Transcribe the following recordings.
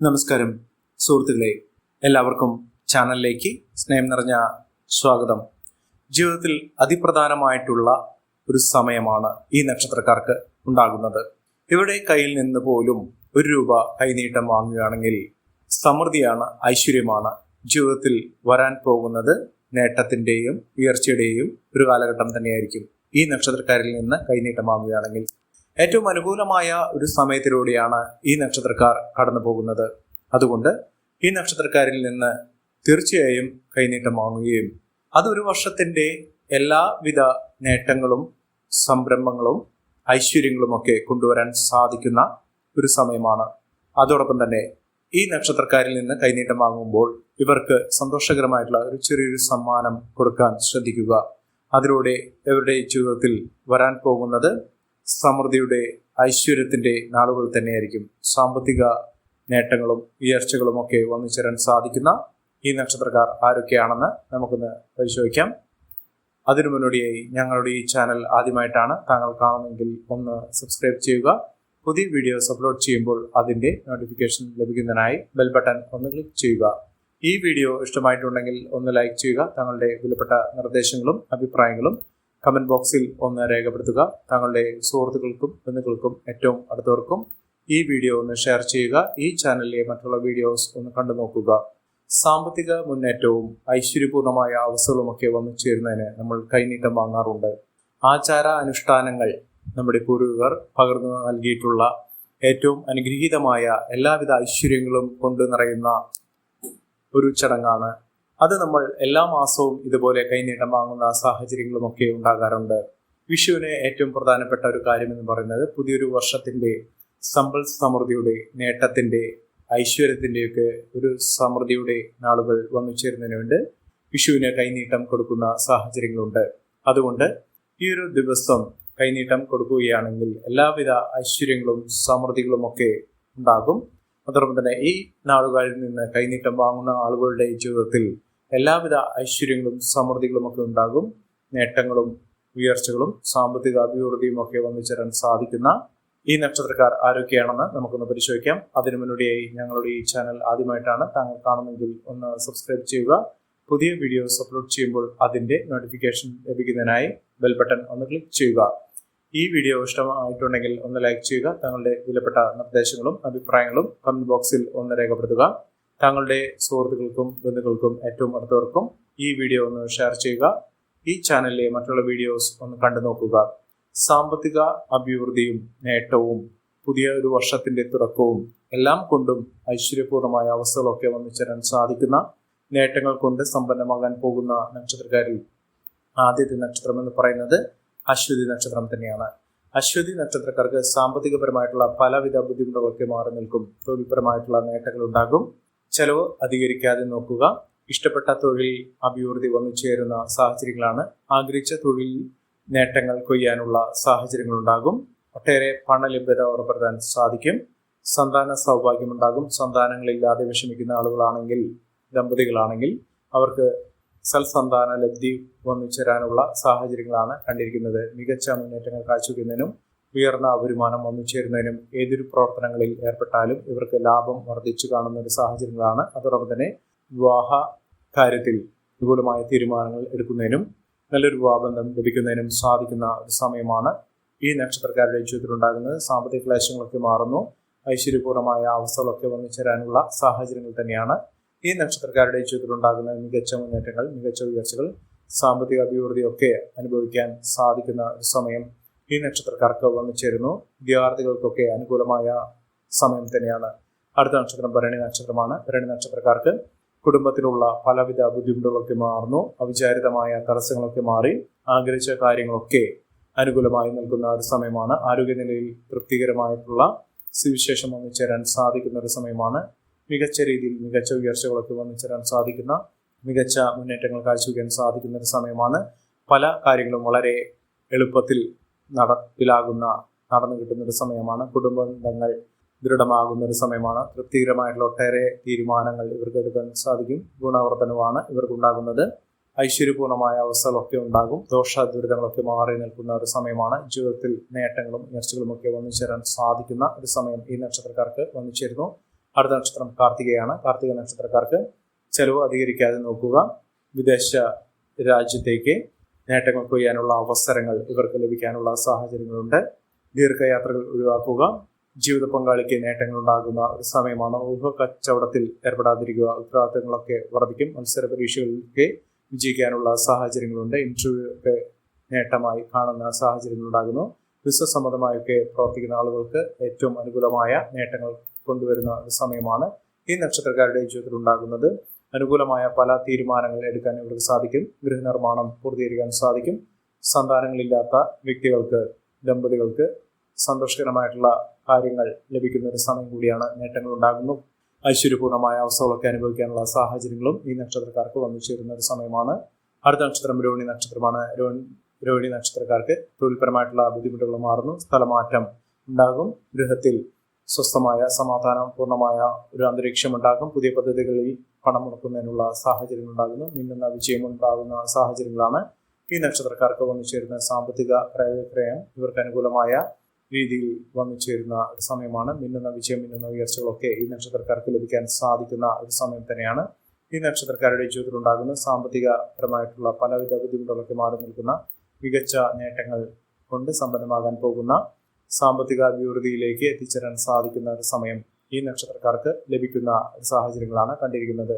നമസ്കാരം. സുഹൃത്തുക്കളെ എല്ലാവർക്കും ചാനലിലേക്ക് സ്നേഹം നിറഞ്ഞ സ്വാഗതം. ജീവിതത്തിൽ അതിപ്രധാനമായിട്ടുള്ള ഒരു സമയമാണ് ഈ നക്ഷത്രക്കാർക്ക് ഉണ്ടാകുന്നത്. ഇവിടെ കയ്യിൽ നിന്ന് പോലും ഒരു രൂപ കൈനീട്ടം വാങ്ങുകയാണെങ്കിൽ സമൃദ്ധിയാണ് ഐശ്വര്യമാണ് ജീവിതത്തിൽ വരാൻ പോകുന്നത്. നേട്ടത്തിന്റെയും ഉയർച്ചയുടെയും ഒരു കാലഘട്ടം തന്നെയായിരിക്കും ഈ നക്ഷത്രക്കാരിൽ നിന്ന് കൈനീട്ടം വാങ്ങുകയാണെങ്കിൽ. ഏറ്റവും അനുകൂലമായ ഒരു സമയത്തിലൂടെയാണ് ഈ നക്ഷത്രക്കാർ കടന്നു പോകുന്നത്. അതുകൊണ്ട് ഈ നക്ഷത്രക്കാരിൽ നിന്ന് തീർച്ചയായും കൈനീട്ടം വാങ്ങുകയും ഒരു വർഷത്തിന്റെ എല്ലാവിധ നേട്ടങ്ങളും സംരംഭങ്ങളും ഐശ്വര്യങ്ങളും ഒക്കെ കൊണ്ടുവരാൻ സാധിക്കുന്ന ഒരു സമയമാണ്. അതോടൊപ്പം തന്നെ ഈ നക്ഷത്രക്കാരിൽ നിന്ന് കൈനീട്ടം വാങ്ങുമ്പോൾ ഇവർക്ക് സന്തോഷകരമായിട്ടുള്ള ഒരു ചെറിയൊരു സമ്മാനം കൊടുക്കാൻ ശ്രദ്ധിക്കുക. അതിലൂടെ ഇവരുടെ ജീവിതത്തിൽ വരാൻ പോകുന്നത് സമൃദ്ധിയുടെ ഐശ്വര്യത്തിന്റെ നാളുകൾ തന്നെയായിരിക്കും സാമ്പത്തിക നേട്ടങ്ങളും ഉയർച്ചകളും ഒക്കെ വന്നു ചേരാൻ സാധിക്കുന്ന ഈ നക്ഷത്രക്കാർ ആരൊക്കെയാണെന്ന് നമുക്കൊന്ന് പരിശോധിക്കാം. അതിനു മുന്നോടിയായി ഞങ്ങളുടെ ഈ ചാനൽ ആദ്യമായിട്ടാണ് താങ്കൾ കാണുന്നെങ്കിൽ ഒന്ന് സബ്സ്ക്രൈബ് ചെയ്യുക. പുതിയ വീഡിയോസ് അപ്ലോഡ് ചെയ്യുമ്പോൾ അതിന്റെ നോട്ടിഫിക്കേഷൻ ലഭിക്കുന്നതിനായി ബെൽ ബട്ടൺ ഒന്ന് ക്ലിക്ക് ചെയ്യുക. ഈ വീഡിയോ ഇഷ്ടമായിട്ടുണ്ടെങ്കിൽ ഒന്ന് ലൈക്ക് ചെയ്യുക. താങ്കളുടെ വിലപ്പെട്ട നിർദ്ദേശങ്ങളും അഭിപ്രായങ്ങളും കമന്റ് ബോക്സിൽ ഒന്ന് രേഖപ്പെടുത്തുക. താങ്കളുടെ സുഹൃത്തുക്കൾക്കും ബന്ധുക്കൾക്കും ഏറ്റവും അടുത്തവർക്കും ഈ വീഡിയോ ഒന്ന് ഷെയർ ചെയ്യുക. ഈ ചാനലിലെ മറ്റുള്ള വീഡിയോസ് ഒന്ന് കണ്ടു നോക്കുക. സാമ്പത്തിക മുന്നേറ്റവും ഐശ്വര്യപൂർണമായ അവസ്ഥകളുമൊക്കെ വന്നു ചേരുന്നതിന് നമ്മൾ കൈനീട്ടം വാങ്ങാറുണ്ട്. ആചാര അനുഷ്ഠാനങ്ങൾ നമ്മുടെ പൂർവികർ പകർന്നു നൽകിയിട്ടുള്ള ഏറ്റവും അനുഗ്രഹീതമായ എല്ലാവിധ ഐശ്വര്യങ്ങളും കൊണ്ടു നിറയുന്ന ഒരു ചടങ്ങാണ് അത് നമ്മൾ എല്ലാ മാസവും ഇതുപോലെ കൈനീട്ടം വാങ്ങുന്ന സാഹചര്യങ്ങളുമൊക്കെ ഉണ്ടാകാറുണ്ട്. വിഷുവിന് ഏറ്റവും പ്രധാനപ്പെട്ട ഒരു കാര്യം എന്ന് പറയുന്നത് പുതിയൊരു വർഷത്തിന്റെ സമ്പൽ സമൃദ്ധിയുടെ നേട്ടത്തിന്റെ ഐശ്വര്യത്തിന്റെയൊക്കെ ഒരു സമൃദ്ധിയുടെ നാളുകൾ വന്നു ചേരുന്നതിന് വേണ്ടി വിഷുവിന് കൈനീട്ടം കൊടുക്കുന്ന സാഹചര്യങ്ങളുണ്ട്. അതുകൊണ്ട് ഈ ഒരു ദിവസം കൈനീട്ടം കൊടുക്കുകയാണെങ്കിൽ എല്ലാവിധ ഐശ്വര്യങ്ങളും സമൃദ്ധികളും ഒക്കെ ഉണ്ടാകും. അതോടൊപ്പം തന്നെ ഈ നാളുകളിൽ നിന്ന് കൈനീട്ടം വാങ്ങുന്ന ആളുകളുടെ ജീവിതത്തിൽ എല്ലാവിധ ഐശ്വര്യങ്ങളും സമൃദ്ധികളും ഒക്കെ ഉണ്ടാകും. നേട്ടങ്ങളും ഉയർച്ചകളും സാമ്പത്തിക അഭിവൃദ്ധിയും ഒക്കെ വന്നു ചേരാൻ സാധിക്കുന്ന ഈ നക്ഷത്രക്കാർ ആരൊക്കെയാണെന്ന് നമുക്കൊന്ന് പരിശോധിക്കാം. അതിനു മുന്നോടിയായി ഞങ്ങളുടെ ഈ ചാനൽ ആദ്യമായിട്ടാണ് താങ്കൾ കാണുമെങ്കിൽ ഒന്ന് സബ്സ്ക്രൈബ് ചെയ്യുക. പുതിയ വീഡിയോസ് അപ്ലോഡ് ചെയ്യുമ്പോൾ അതിന്റെ നോട്ടിഫിക്കേഷൻ ലഭിക്കുന്നതിനായി ബെൽ ബട്ടൺ ഒന്ന് ക്ലിക്ക് ചെയ്യുക. ഈ വീഡിയോ ഇഷ്ടമായിട്ടുണ്ടെങ്കിൽ ഒന്ന് ലൈക്ക് ചെയ്യുക. താങ്കളുടെ വിലപ്പെട്ട നിർദ്ദേശങ്ങളും അഭിപ്രായങ്ങളും കമന്റ് ബോക്സിൽ ഒന്ന് രേഖപ്പെടുത്തുക. താങ്കളുടെ സുഹൃത്തുക്കൾക്കും ബന്ധുക്കൾക്കും ഏറ്റവും അടുത്തവർക്കും ഈ വീഡിയോ ഒന്ന് ഷെയർ ചെയ്യുക. ഈ ചാനലിലെ മറ്റുള്ള വീഡിയോസ് ഒന്ന് കണ്ടു നോക്കുക. സാമ്പത്തിക അഭിവൃദ്ധിയും നേട്ടവും പുതിയ ഒരു വർഷത്തിന്റെ തുടക്കവും എല്ലാം കൊണ്ടും ഐശ്വര്യപൂർണമായ അവസ്ഥകളൊക്കെ വന്നു ചേരാൻ സാധിക്കുന്ന നേട്ടങ്ങൾ കൊണ്ട് സമ്പന്നമാകാൻ പോകുന്ന നക്ഷത്രക്കാരിൽ ആദ്യത്തെ നക്ഷത്രം എന്ന് പറയുന്നത് അശ്വതി നക്ഷത്രം തന്നെയാണ്. അശ്വതി നക്ഷത്രക്കാർക്ക് സാമ്പത്തികപരമായിട്ടുള്ള പലവിധ ബുദ്ധിമുട്ടുകളൊക്കെ മാറി നിൽക്കും. തൊഴിൽപരമായിട്ടുള്ള നേട്ടങ്ങൾ ഉണ്ടാകും. ചെലവ് അധികരിക്കാതെ നോക്കുക. ഇഷ്ടപ്പെട്ട തൊഴിൽ അഭിവൃദ്ധി വന്നു ചേരുന്ന സാഹചര്യങ്ങളാണ്. ആഗ്രഹിച്ച തൊഴിൽ നേട്ടങ്ങൾ കൊയ്യാനുള്ള സാഹചര്യങ്ങൾ ഉണ്ടാകും ഒട്ടേറെ പണലഭ്യത ഉറപ്പെടുത്താൻ സാധിക്കും. സന്താന സൗഭാഗ്യമുണ്ടാകും. സന്താനങ്ങളില്ലാതെ വിഷമിക്കുന്ന ആളുകളാണെങ്കിൽ ദമ്പതികളാണെങ്കിൽ അവർക്ക് സൽസന്താന ലബ്ധി വന്നു ചേരാനുള്ള സാഹചര്യങ്ങളാണ് കണ്ടിരിക്കുന്നത്. മികച്ച മുന്നേറ്റങ്ങൾ കാഴ്ചവെക്കുന്നതിനും ഉയർന്ന വരുമാനം വന്നു ചേരുന്നതിനും ഏതൊരു പ്രവർത്തനങ്ങളിൽ ഏർപ്പെട്ടാലും ഇവർക്ക് ലാഭം വർദ്ധിച്ചു കാണുന്ന ഒരു സാഹചര്യങ്ങളാണ്. അതോടൊപ്പം തന്നെ വിവാഹ കാര്യത്തിൽ അനുകൂലമായ തീരുമാനങ്ങൾ എടുക്കുന്നതിനും നല്ലൊരു വിവാഹബന്ധം ലഭിക്കുന്നതിനും സാധിക്കുന്ന ഒരു സമയമാണ് ഈ നക്ഷത്രക്കാരുടെ ജീവിതത്തിൽ ഉണ്ടാകുന്നത് സാമ്പത്തിക ക്ലേശങ്ങളൊക്കെ മാറുന്നു. ഐശ്വര്യപൂർണമായ അവസ്ഥകളൊക്കെ വന്നു ചേരാനുള്ള സാഹചര്യങ്ങൾ തന്നെയാണ് ഈ നക്ഷത്രക്കാരുടെ ജീവിതത്തിൽ ഉണ്ടാകുന്ന മികച്ച മുന്നേറ്റങ്ങൾ മികച്ച ഉയർച്ചകൾ സാമ്പത്തിക അഭിവൃദ്ധിയൊക്കെ അനുഭവിക്കാൻ സാധിക്കുന്ന ഒരു സമയം ഈ നക്ഷത്രക്കാർക്ക് വന്നു ചേരുന്നു. വിദ്യാർത്ഥികൾക്കൊക്കെ അനുകൂലമായ സമയം തന്നെയാണ്. അടുത്ത നക്ഷത്രം ഭരണി നക്ഷത്രമാണ്. ഭരണി നക്ഷത്രക്കാർക്ക് കുടുംബത്തിലുള്ള പലവിധ ബുദ്ധിമുട്ടുകളൊക്കെ മാറുന്നു. അവിചാരിതമായ തടസ്സങ്ങളൊക്കെ മാറി. ആഗ്രഹിച്ച കാര്യങ്ങളൊക്കെ അനുകൂലമായി നൽകുന്ന ഒരു സമയമാണ്. ആരോഗ്യനിലയിൽ തൃപ്തികരമായിട്ടുള്ള സുവിശേഷം വന്നു ചേരാൻ സാധിക്കുന്ന ഒരു സമയമാണ്. മികച്ച രീതിയിൽ മികച്ച ഉയർച്ചകളൊക്കെ വന്നു ചേരാൻ സാധിക്കുന്ന മികച്ച മുന്നേറ്റങ്ങൾ കാഴ്ചവെക്കാൻ സാധിക്കുന്ന ഒരു സമയമാണ്. പല കാര്യങ്ങളും വളരെ എളുപ്പത്തിൽ നടപ്പിലാകുന്ന നടന്നു കിട്ടുന്ന ഒരു സമയമാണ്. കുടുംബ ബന്ധങ്ങൾ ദൃഢമാകുന്ന ഒരു സമയമാണ്. തൃപ്തികരമായിട്ടുള്ള ഒട്ടേറെ തീരുമാനങ്ങൾ ഇവർക്ക് എടുക്കാൻ സാധിക്കും. ഗുണവർദ്ധനമാണ് ഇവർക്കുണ്ടാകുന്നത്. ഐശ്വര്യപൂർണമായ അവസ്ഥകളൊക്കെ ഉണ്ടാകും. ദോഷ ദുരിതങ്ങളൊക്കെ മാറി നിൽക്കുന്ന ഒരു സമയമാണ്. ജീവിതത്തിൽ നേട്ടങ്ങളും ഉയർച്ചകളും ഒക്കെ വന്നു ചേരാൻ സാധിക്കുന്ന ഒരു സമയം ഈ നക്ഷത്രക്കാർക്ക് വന്നു ചേരുന്നു. അടുത്ത നക്ഷത്രം കാർത്തികയാണ്. കാർത്തിക നക്ഷത്രക്കാർക്ക് ചെലവ് അധികരിക്കാതെ നോക്കുക. വിദേശ രാജ്യത്തേക്ക് നേട്ടങ്ങൾ കൊയ്യാനുള്ള അവസരങ്ങൾ ഇവർക്ക് ലഭിക്കാനുള്ള സാഹചര്യങ്ങളുണ്ട്. ദീർഘയാത്രകൾ ഒഴിവാക്കുക. ജീവിത പങ്കാളിക്ക് നേട്ടങ്ങൾ ഉണ്ടാകുന്ന ഒരു സമയമാണ് ഊഹ കച്ചവടത്തിൽ ഏർപ്പെടാതിരിക്കുക. ഉത്തരവാദിത്തങ്ങളൊക്കെ വർദ്ധിക്കും. മത്സര പരീക്ഷകളിലേക്ക് വിജയിക്കാനുള്ള സാഹചര്യങ്ങളുണ്ട്. ഇന്റർവ്യൂ ഒക്കെ നേട്ടമായി കാണുന്ന സാഹചര്യങ്ങൾ ഉണ്ടാകുന്നു ബിസിനസ് സംബന്ധമായൊക്കെ പ്രവർത്തിക്കുന്ന ആളുകൾക്ക് ഏറ്റവും അനുകൂലമായ നേട്ടങ്ങൾ കൊണ്ടുവരുന്ന ഒരു സമയമാണ് ഈ നക്ഷത്രക്കാരുടെ ജീവിതത്തിൽ ഉണ്ടാകുന്നത് അനുകൂലമായ പല തീരുമാനങ്ങൾ എടുക്കാൻ ഇവർക്ക് സാധിക്കും. ഗൃഹനിർമ്മാണം പൂർത്തീകരിക്കാൻ സാധിക്കും. സന്താനങ്ങളില്ലാത്ത വ്യക്തികൾക്ക് ദമ്പതികൾക്ക് സന്തോഷകരമായിട്ടുള്ള കാര്യങ്ങൾ ലഭിക്കുന്ന ഒരു സമയം കൂടിയാണ് നേട്ടങ്ങൾ ഉണ്ടാകുന്നു ഐശ്വര്യപൂർണമായ അവസ്ഥകളൊക്കെ അനുഭവിക്കാനുള്ള സാഹചര്യങ്ങളും ഈ നക്ഷത്രക്കാർക്ക് വന്നു ചേരുന്ന ഒരു സമയമാണ്. അടുത്ത നക്ഷത്രം രോഹിണി നക്ഷത്രമാണ്. രോഹിണി നക്ഷത്രക്കാർക്ക് തൊഴിൽപരമായിട്ടുള്ള ബുദ്ധിമുട്ടുകൾ മാറുന്നു. സ്ഥലമാറ്റം ഉണ്ടാകും. ഗൃഹത്തിൽ സ്വസ്ഥമായ സമാധാനം പൂർണമായ ഒരു അന്തരീക്ഷം ഉണ്ടാകും. പുതിയ പദ്ധതികളിൽ പണം മുടക്കുന്നതിനുള്ള സാഹചര്യങ്ങൾ ഉണ്ടാകുന്നു മിന്നുന്ന വിജയം ഉണ്ടാകുന്ന സാഹചര്യങ്ങളാണ് ഈ നക്ഷത്രക്കാർക്ക് വന്നു ചേരുന്ന സാമ്പത്തിക ക്രയവിക്രയം ഇവർക്ക് അനുകൂലമായ രീതിയിൽ വന്നു ചേരുന്ന ഒരു സമയമാണ്. മിന്നുന്ന വിജയം മിന്നുന്ന ഉയർച്ചകളൊക്കെ ഈ നക്ഷത്രക്കാർക്ക് ലഭിക്കാൻ സാധിക്കുന്ന ഒരു സമയം തന്നെയാണ്. ഈ നക്ഷത്രക്കാരുടെ ജീവിതത്തിൽ ഉണ്ടാകുന്ന സാമ്പത്തികപരമായിട്ടുള്ള പലവിധ ബുദ്ധിമുട്ടുകളൊക്കെ മാറി നിൽക്കുന്ന മികച്ച നേട്ടങ്ങൾ കൊണ്ട് സമ്പന്നമാകാൻ പോകുന്ന സാമ്പത്തിക അഭിവൃദ്ധിയിലേക്ക് എത്തിച്ചേരാൻ സാധിക്കുന്ന ഒരു സമയം ഈ നക്ഷത്രക്കാർക്ക് ലഭിക്കുന്ന സാഹചര്യങ്ങളാണ് കണ്ടിരിക്കുന്നത്.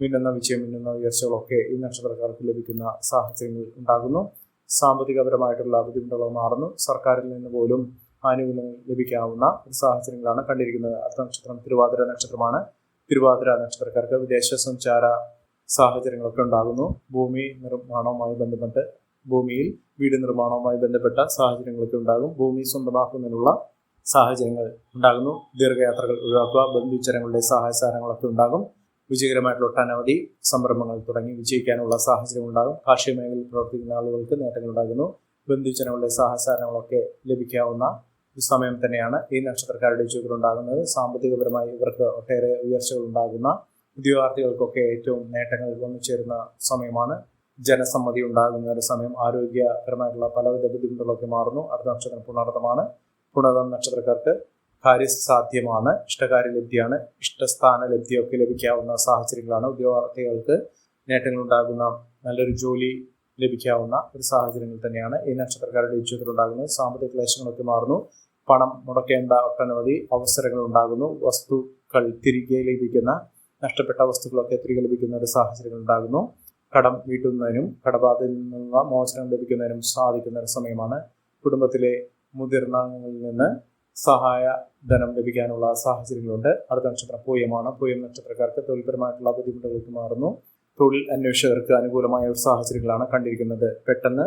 മിന്നുന്ന വിജയം മിന്നുന്ന ഉയർച്ചകളൊക്കെ ഈ നക്ഷത്രക്കാർക്ക് ലഭിക്കുന്ന സാഹചര്യങ്ങൾ ഉണ്ടാകുന്നു. സാമ്പത്തികപരമായിട്ടുള്ള ബുദ്ധിമുട്ടുകൾ മാറുന്നു. സർക്കാരിൽ നിന്ന് പോലും ആനുകൂല്യങ്ങൾ ലഭിക്കാവുന്ന സാഹചര്യങ്ങളാണ് കണ്ടിരിക്കുന്നത്. അടുത്ത നക്ഷത്രം തിരുവാതിര നക്ഷത്രമാണ്. തിരുവാതിര നക്ഷത്രക്കാർക്ക് വിദേശ സഞ്ചാര സാഹചര്യങ്ങളൊക്കെ ഉണ്ടാകുന്നു. ഭൂമി നിർമ്മാണവുമായി ബന്ധപ്പെട്ട് ഭൂമിയിൽ വീട് നിർമ്മാണവുമായി ബന്ധപ്പെട്ട സാഹചര്യങ്ങളൊക്കെ ഉണ്ടാകും. ഭൂമി സ്വന്തമാക്കുന്നതിനുള്ള സാഹചര്യങ്ങൾ ഉണ്ടാകുന്നു. ദീർഘയാത്രകൾ ഒഴിവാക്കുക ബന്ധുചരങ്ങളുടെ സഹായ സഹകരണങ്ങളൊക്കെ ഉണ്ടാകും. വിജയകരമായിട്ടുള്ള ഒട്ടനവധി സംരംഭങ്ങൾ തുടങ്ങി വിജയിക്കാനുള്ള സാഹചര്യം ഉണ്ടാകും. കാർഷിക മേഖലയിൽ പ്രവർത്തിക്കുന്ന ആളുകൾക്ക് നേട്ടങ്ങൾ ഉണ്ടാകുന്നു. ബന്ധുജനങ്ങളുടെ സഹസാരങ്ങളൊക്കെ ലഭിക്കാവുന്ന സമയം തന്നെയാണ് ഈ നക്ഷത്രക്കാരുടെ ജീവിതത്തിൽ ഉണ്ടാകുന്നത്. സാമ്പത്തികപരമായി ഇവർക്ക് ഒട്ടേറെ ഉയർച്ചകൾ ഉണ്ടാകുന്ന ഉദ്യോഗാർത്ഥികൾക്കൊക്കെ ഏറ്റവും നേട്ടങ്ങൾ വന്നു ചേരുന്ന സമയമാണ്. ജനസമ്മതി ഉണ്ടാകുന്ന ഒരു സമയം. ആരോഗ്യപരമായിട്ടുള്ള പലവിധ ബുദ്ധിമുട്ടുകളൊക്കെ മാറുന്നു. അടുത്ത നക്ഷത്രം പുണർത്തമാണ്. പുണർതം നക്ഷത്രക്കാർക്ക് കാര്യസാധ്യമാണ് ഇഷ്ടകാര്യലബ്ധിയാണ് ഇഷ്ടസ്ഥാന ലബ്ധിയൊക്കെ ലഭിക്കാവുന്ന സാഹചര്യങ്ങളാണ് ഉദ്യോഗാർത്ഥികൾക്ക് നേട്ടങ്ങൾ ഉണ്ടാകുന്ന നല്ലൊരു ജോലി ലഭിക്കാവുന്ന ഒരു സാഹചര്യങ്ങൾ തന്നെയാണ് ഈ നക്ഷത്രക്കാരുടെ ജീവിതത്തിൽ ഉണ്ടാകുന്നത് സാമ്പത്തിക ക്ലേശങ്ങളൊക്കെ മാറുന്നു പണം മുടക്കേണ്ട ഒട്ടനവധി അവസരങ്ങൾ ഉണ്ടാകുന്നു വസ്തുക്കൾ തിരികെ ലഭിക്കുന്ന നഷ്ടപ്പെട്ട വസ്തുക്കളൊക്കെ തിരികെ ലഭിക്കുന്ന ഒരു സാഹചര്യങ്ങൾ ഉണ്ടാകുന്നു. കടം വീട്ടുന്നതിനും കടബാധയിൽ നിന്നുള്ള മോചനം ലഭിക്കുന്നതിനും സാധിക്കുന്ന ഒരു സമയമാണ്. കുടുംബത്തിലെ മുതിർന്ന അംഗങ്ങളിൽ നിന്ന് സഹായ ധനം ലഭിക്കാനുള്ള സാഹചര്യങ്ങളുണ്ട്. അടുത്ത നക്ഷത്രം പൂയമാണ്. പൂയം നക്ഷത്രക്കാർക്ക് തൊഴിൽപരമായിട്ടുള്ള ബുദ്ധിമുട്ടുകൾക്ക് മാറുന്നു. തൊഴിൽ അന്വേഷകർക്ക് അനുകൂലമായ ഒരു സാഹചര്യങ്ങളാണ് കണ്ടിരിക്കുന്നത്. പെട്ടെന്ന്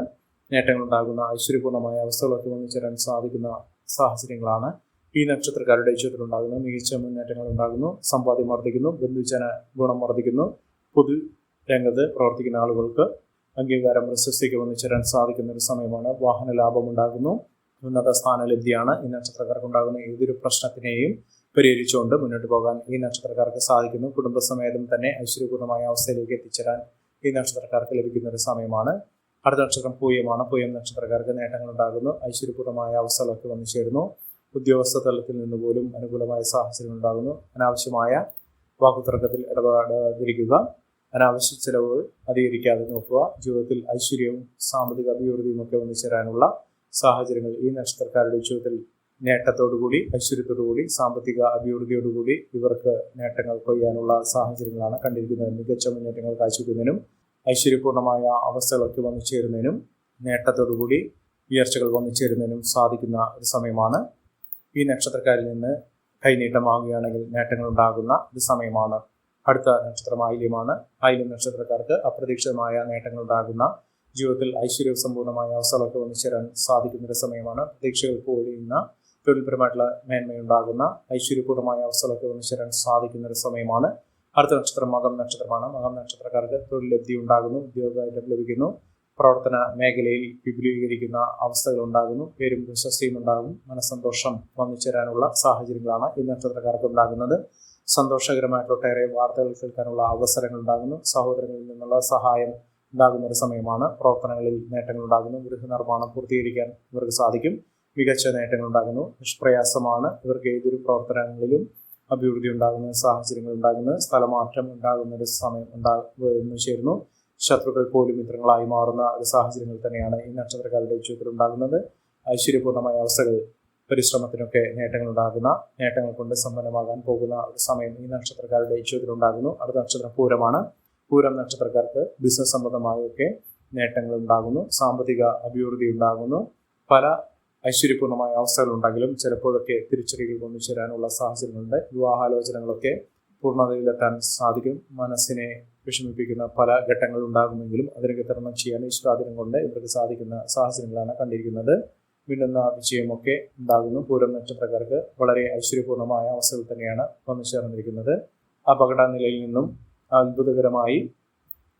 നേട്ടങ്ങൾ ഉണ്ടാകുന്ന ഐശ്വര്യപൂർണമായ അവസ്ഥകളൊക്കെ വന്നു ചേരാൻ സാധിക്കുന്ന സാഹചര്യങ്ങളാണ് ഈ നക്ഷത്രക്കാരുടെ ജീവിതത്തിലുണ്ടാകുന്നു മികച്ച മുന്നേറ്റങ്ങൾ ഉണ്ടാകുന്നു. സമ്പാദ്യം വർദ്ധിക്കുന്നു ബന്ധുജന ഗുണം വർദ്ധിക്കുന്നു. പൊതു രംഗത്ത് പ്രവർത്തിക്കുന്ന ആളുകൾക്ക് അംഗീകാരം പ്രശസ്തിക്ക് വന്നു ചേരാൻ സാധിക്കുന്ന ഒരു സമയമാണ്. വാഹന ലാഭം ഉണ്ടാകുന്നു. ഉന്നത സ്ഥാനലബ്ധിയാണ് ഈ നക്ഷത്രക്കാർക്ക് ഉണ്ടാകുന്ന ഏതൊരു പ്രശ്നത്തിനെയും പരിഹരിച്ചുകൊണ്ട് മുന്നോട്ട് പോകാൻ ഈ നക്ഷത്രക്കാർക്ക് സാധിക്കുന്നു. കുടുംബസമേതം തന്നെ ഐശ്വര്യപൂർണമായ അവസ്ഥയിലേക്ക് എത്തിച്ചേരാൻ ഈ നക്ഷത്രക്കാർക്ക് ലഭിക്കുന്ന ഒരു സമയമാണ്. അടുത്ത നക്ഷത്രം പൂയമാണ്. പൂയം നക്ഷത്രക്കാർക്ക് നേട്ടങ്ങൾ ഉണ്ടാകുന്നു ഐശ്വര്യപൂർണമായ അവസ്ഥകളൊക്കെ വന്നു ചേരുന്നു. ഉദ്യോഗസ്ഥ തലത്തിൽ നിന്ന് പോലും അനുകൂലമായ സാഹചര്യം ഉണ്ടാകുന്നു അനാവശ്യമായ വാക്കുതർക്കത്തിൽ ഇടപെടാതിരിക്കുക. അനാവശ്യ ചെലവുകൾ അധികരിക്കാതെ നോക്കുക. ജീവിതത്തിൽ ഐശ്വര്യവും സാമ്പത്തിക അഭിവൃദ്ധിയും ഒക്കെ വന്നു ചേരാനുള്ള സാഹചര്യങ്ങൾ ഈ നക്ഷത്രക്കാരുടെ ജീവിതത്തിൽ നേട്ടത്തോടുകൂടി ഐശ്വര്യത്തോടുകൂടി സാമ്പത്തിക അഭിവൃദ്ധിയോടുകൂടി ഇവർക്ക് നേട്ടങ്ങൾ കൊയ്യാനുള്ള സാഹചര്യങ്ങളാണ് കണ്ടിരിക്കുന്നത്. മികച്ച മുന്നേറ്റങ്ങൾ കാഴ്ചവെക്കുന്നതിനും ഐശ്വര്യപൂർണമായ അവസ്ഥകളൊക്കെ വന്നു ചേരുന്നതിനും നേട്ടത്തോടുകൂടി ഉയർച്ചകൾ വന്നു ചേരുന്നതിനും സാധിക്കുന്ന ഒരു സമയമാണ്. ഈ നക്ഷത്രക്കാരിൽ നിന്ന് കൈനീട്ടമാകുകയാണെങ്കിൽ നേട്ടങ്ങൾ ഉണ്ടാകുന്ന ഒരു സമയമാണ്. അടുത്ത നക്ഷത്രം ആയില്യമാണ്. ആയില്യം നക്ഷത്രക്കാർക്ക് അപ്രതീക്ഷിതമായ നേട്ടങ്ങൾ ഉണ്ടാകുന്ന ജീവിതത്തിൽ ഐശ്വര്യ സമ്പൂർണമായ അവസ്ഥകളൊക്കെ വന്നു ചേരാൻ സാധിക്കുന്ന ഒരു സമയമാണ്. പ്രതീക്ഷകൾക്ക് ഒഴിയുന്ന തൊഴിൽപരമായിട്ടുള്ള മേന്മയുണ്ടാകുന്ന ഐശ്വര്യപൂർണമായ അവസ്ഥകളൊക്കെ വന്നു ചേരാൻ സാധിക്കുന്ന ഒരു സമയമാണ്. അടുത്ത നക്ഷത്രം മകം നക്ഷത്രമാണ്. മകം നക്ഷത്രക്കാർക്ക് തൊഴിൽ ലബ്ധി ഉണ്ടാകുന്നു ഉദ്യോഗം ലഭിക്കുന്നു. പ്രവർത്തന മേഖലയിൽ വിപുലീകരിക്കുന്ന അവസ്ഥകൾ ഉണ്ടാകുന്നു പേരും പ്രശസ്തിയും ഉണ്ടാകും. മനസ്സന്തോഷം വന്നു ചേരാനുള്ള സാഹചര്യങ്ങളാണ് ഈ നക്ഷത്രക്കാർക്ക് ഉണ്ടാകുന്നത്. സന്തോഷകരമായിട്ടുള്ള ഒട്ടേറെ വാർത്തകൾ കേൾക്കാനുള്ള അവസരങ്ങൾ ഉണ്ടാകുന്നു. സഹോദരങ്ങളിൽ നിന്നുള്ള സഹായം ഉണ്ടാകുന്ന ഒരു സമയമാണ്. പ്രവർത്തനങ്ങളിൽ നേട്ടങ്ങൾ ഉണ്ടാകുന്നു ഗൃഹനിർമ്മാണം പൂർത്തീകരിക്കാൻ ഇവർക്ക് സാധിക്കും. മികച്ച നേട്ടങ്ങൾ ഉണ്ടാകുന്നു നിഷ്പ്രയാസമാണ്. ഇവർക്ക് ഏതൊരു പ്രവർത്തനങ്ങളിലും അഭിവൃദ്ധി ഉണ്ടാകുന്ന സാഹചര്യങ്ങൾ ഉണ്ടാകുന്ന. സ്ഥലമാറ്റം ഉണ്ടാകുന്ന ഒരു സമയം ഉണ്ടാകുന്നു ചേരുന്നു. ശത്രുക്കൾ പോലും മിത്രങ്ങളായി മാറുന്ന ഒരു സാഹചര്യങ്ങൾ തന്നെയാണ് ഈ നക്ഷത്രക്കാരുടെ ജീവിതത്തിൽ ഉണ്ടാകുന്നത്. ഐശ്വര്യപൂർണമായ അവസ്ഥകൾ പരിശ്രമത്തിനൊക്കെ നേട്ടങ്ങൾ ഉണ്ടാകുന്ന നേട്ടങ്ങൾ കൊണ്ട് സമ്പന്നമാകാൻ പോകുന്ന ഒരു സമയം ഈ നക്ഷത്രക്കാരുടെ ജീവിതത്തിൽ ഉണ്ടാകുന്നു. അടുത്ത നക്ഷത്രം പൂരമാണ്. പൂരം നക്ഷത്രക്കാർക്ക് ബിസിനസ് സംബന്ധമായൊക്കെ നേട്ടങ്ങൾ ഉണ്ടാകുന്നു. സാമ്പത്തിക അഭിവൃദ്ധി ഉണ്ടാകുന്നു. പല ഐശ്വര്യപൂർണമായ അവസ്ഥകൾ ഉണ്ടെങ്കിലും ചിലപ്പോഴൊക്കെ തിരിച്ചടികൾ കൊണ്ടു ചേരാനുള്ള സാഹചര്യങ്ങളുണ്ട്. വിവാഹാലോചനകളൊക്കെ പൂർണതയിലെത്താൻ സാധിക്കും. മനസ്സിനെ വിഷമിപ്പിക്കുന്ന പല ഘട്ടങ്ങൾ ഉണ്ടാകുമെങ്കിലും അതിനൊക്കെ തരണം ചെയ്യാൻ ഇഷ്ടാധീനം കൊണ്ട് ഇവർക്ക് സാധിക്കുന്ന സാഹചര്യങ്ങളാണ് കണ്ടിരിക്കുന്നത്. മിന്നുന്ന വിജയമൊക്കെ ഉണ്ടാകുന്നു. പൂരം നക്ഷത്രക്കാർക്ക് വളരെ ഐശ്വര്യപൂർണമായ അവസ്ഥകൾ തന്നെയാണ് വന്നു ചേർന്നിരിക്കുന്നത്. അപകട നിലയിൽ നിന്നും അത്ഭുതകരമായി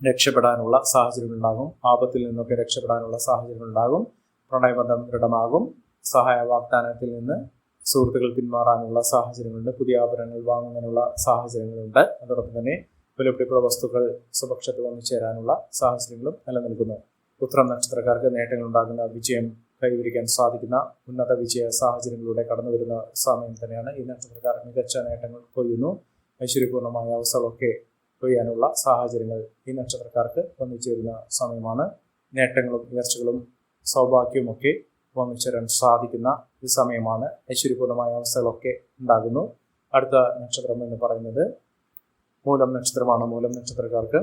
രക്ഷപ്പെടാനുള്ള സാഹചര്യം ഉണ്ടാകും ആപത്തിൽ നിന്നൊക്കെ രക്ഷപ്പെടാനുള്ള സാഹചര്യം ഉണ്ടാകും പ്രണയബന്ധം ദൃഢമാകും. സഹായ വാഗ്ദാനത്തിൽ നിന്ന് സുഹൃത്തുക്കൾ പിന്മാറാനുള്ള സാഹചര്യങ്ങളുണ്ട്. പുതിയ ആഭരണങ്ങൾ വാങ്ങുന്നതിനുള്ള സാഹചര്യങ്ങളുണ്ട്. അതോടൊപ്പം തന്നെ വിലപിടിപ്പുള്ള വസ്തുക്കൾ സ്വപക്ഷത്ത് വന്നു ചേരാനുള്ള സാഹചര്യങ്ങളും നിലനിൽക്കുന്നു. ഉത്തരം നക്ഷത്രക്കാർക്ക് നേട്ടങ്ങൾ ഉണ്ടാകുന്ന വിജയം കൈവരിക്കാൻ സാധിക്കുന്ന ഉന്നത വിജയ സാഹചര്യങ്ങളിലൂടെ കടന്നു വരുന്ന സമയം തന്നെയാണ് ഈ നക്ഷത്രക്കാർ മികച്ച നേട്ടങ്ങൾ കൊയ്യുന്നു. ഐശ്വര്യപൂർണമായ അവസ്ഥകളൊക്കെ കൊയ്യാനുള്ള സാഹചര്യങ്ങൾ ഈ നക്ഷത്രക്കാർക്ക് വന്നു ചേരുന്ന സമയമാണ്. നേട്ടങ്ങളും ഉയർച്ചകളും സൗഭാഗ്യവുമൊക്കെ വന്നു ചേരാൻ സാധിക്കുന്ന ഈ സമയമാണ്. ഐശ്വര്യപൂർണമായ അവസ്ഥകളൊക്കെ ഉണ്ടാകുന്നു. അടുത്ത നക്ഷത്രം എന്ന് പറയുന്നത് മൂലം നക്ഷത്രമാണ്. മൂലം നക്ഷത്രക്കാർക്ക്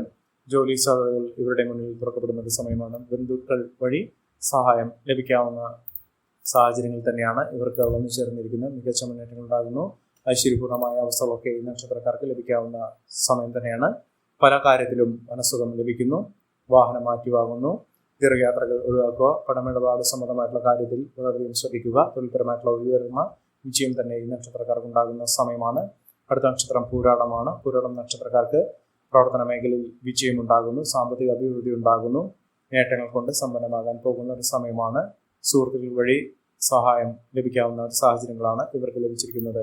ജോലി സാധ്യതകൾ ഇവരുടെ മുന്നിൽ തുറക്കപ്പെടുന്ന ഒരു സമയമാണ്. ബന്ധുക്കൾ വഴി സഹായം ലഭിക്കാവുന്ന സാഹചര്യങ്ങൾ തന്നെയാണ് ഇവർക്ക് വന്നു ചേർന്നിരിക്കുന്നത്. മികച്ച മുന്നേറ്റങ്ങൾ ഉണ്ടാകുന്നു. ഐശ്വര്യപൂർണമായ അവസ്ഥകളൊക്കെ ഈ നക്ഷത്രക്കാർക്ക് ലഭിക്കാവുന്ന സമയം തന്നെയാണ്. പല കാര്യത്തിലും മനസ്സുഖം ലഭിക്കുന്നു. വാഹനം മാറ്റി വാങ്ങുന്നു ദീർഘയാത്രകൾ ഒഴിവാക്കുക. പണമിടപാട് സംബന്ധമായിട്ടുള്ള കാര്യത്തിൽ വളരെയധികം ശ്രദ്ധിക്കുക. തൊഴിൽപരമായിട്ടുള്ള ഉയർന്ന വിജയം തന്നെ ഈ നക്ഷത്രക്കാർക്ക് ഉണ്ടാകുന്ന സമയമാണ്. അടുത്ത നക്ഷത്രം പൂരാടമാണ്. പൂരാടം നക്ഷത്രക്കാർക്ക് പ്രവർത്തന മേഖലയിൽ വിജയം ഉണ്ടാകുന്നു. സാമ്പത്തിക അഭിവൃദ്ധി ഉണ്ടാകുന്നു. നേട്ടങ്ങൾ കൊണ്ട് സമ്പന്നമാകാൻ പോകുന്ന ഒരു സമയമാണ്. സുഹൃത്തുക്കൾ വഴി സഹായം ലഭിക്കാവുന്ന സാഹചര്യങ്ങളാണ് ഇവർക്ക് ലഭിച്ചിരിക്കുന്നത്.